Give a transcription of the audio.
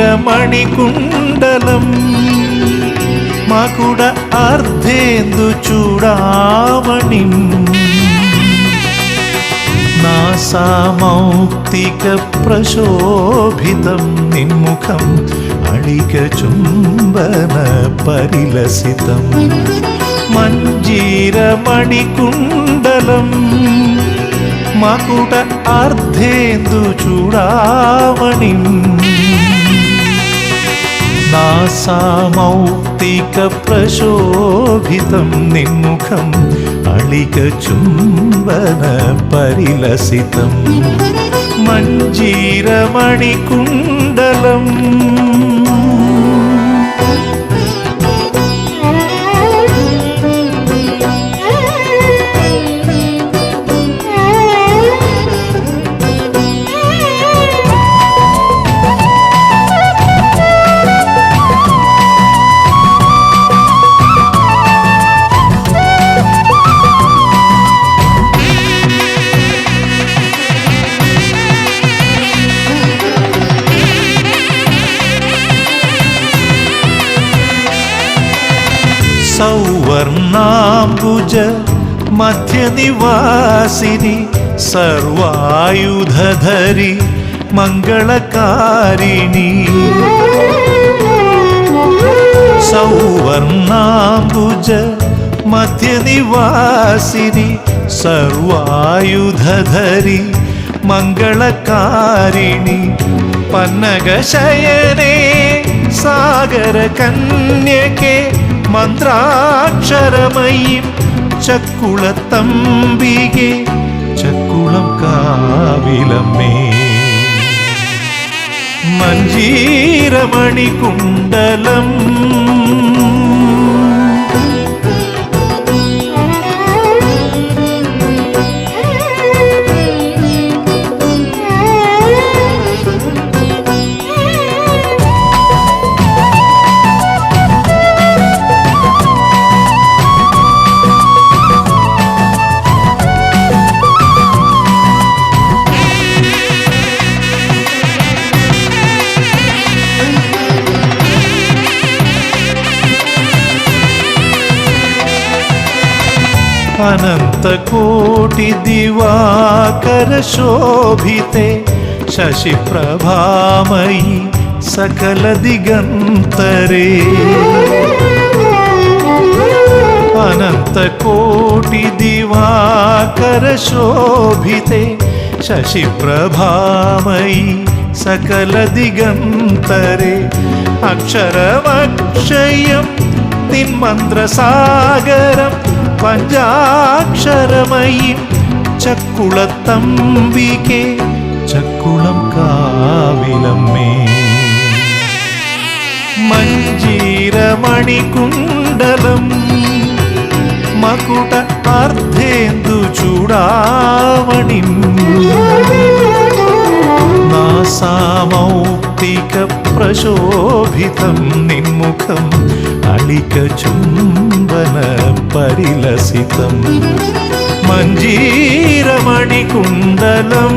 മഞ്ജീരമണികുണ്ടലം മകുട അർദ്ധേന്ദു ചൂടാവണി നാസാമൗക്തിക പ്രശോഭിതം നിൻമുഖം അളിക ചുംബന പരിലസിതം. മഞ്ജീരമണികുണ്ടലം മകുട അർദ്ധേന്ദു ചൂടാമണിം നാസാമൗക്തിക പ്രശോഭിതം നിൻമുഖം അളിക ചുംബന പരിലസിതം മഞ്ജീരമണികുണ്ടലം സൗവർണാംബുജ മധ്യനിവാസിനി സർവായുധരി മംഗളകാരിണി. സൗവർണാംബുജ മധ്യനിവാസിനി സർവായുധരി മംഗളകാരിണി. പന്നകശയനേ സാഗര കന്യകെ മന്ത്രാക്ഷരമയും ചക്കുളത്തമ്പികെ ചക്കുളം കാവിലമ്മേ മഞ്ജീരമണികുണ്ടലം അനന്തകോടി अनन्तकोटिदिवाकरशोभिते शशिप्रभामयि सकलदिगन्तरे अनन्तकोटिदिवाकरशोभिते शशिप्रभामयि सकलदिगन्तरे अक्षरमक्षयं तिन्मन्द्रसागरम् பஞ்சாட்சரமையின் சக்குளத்தம்பிகே சக்குளம் காவிலம்மே மஞ்சீரமணி குண்டலம் మకుట అర్థేందు చూడావణి నా సామౌక్తిక ప్రశోభితం నిన్ముఖం మాణిక చుంబన పరిలసితం మంజీరమణి కుండలం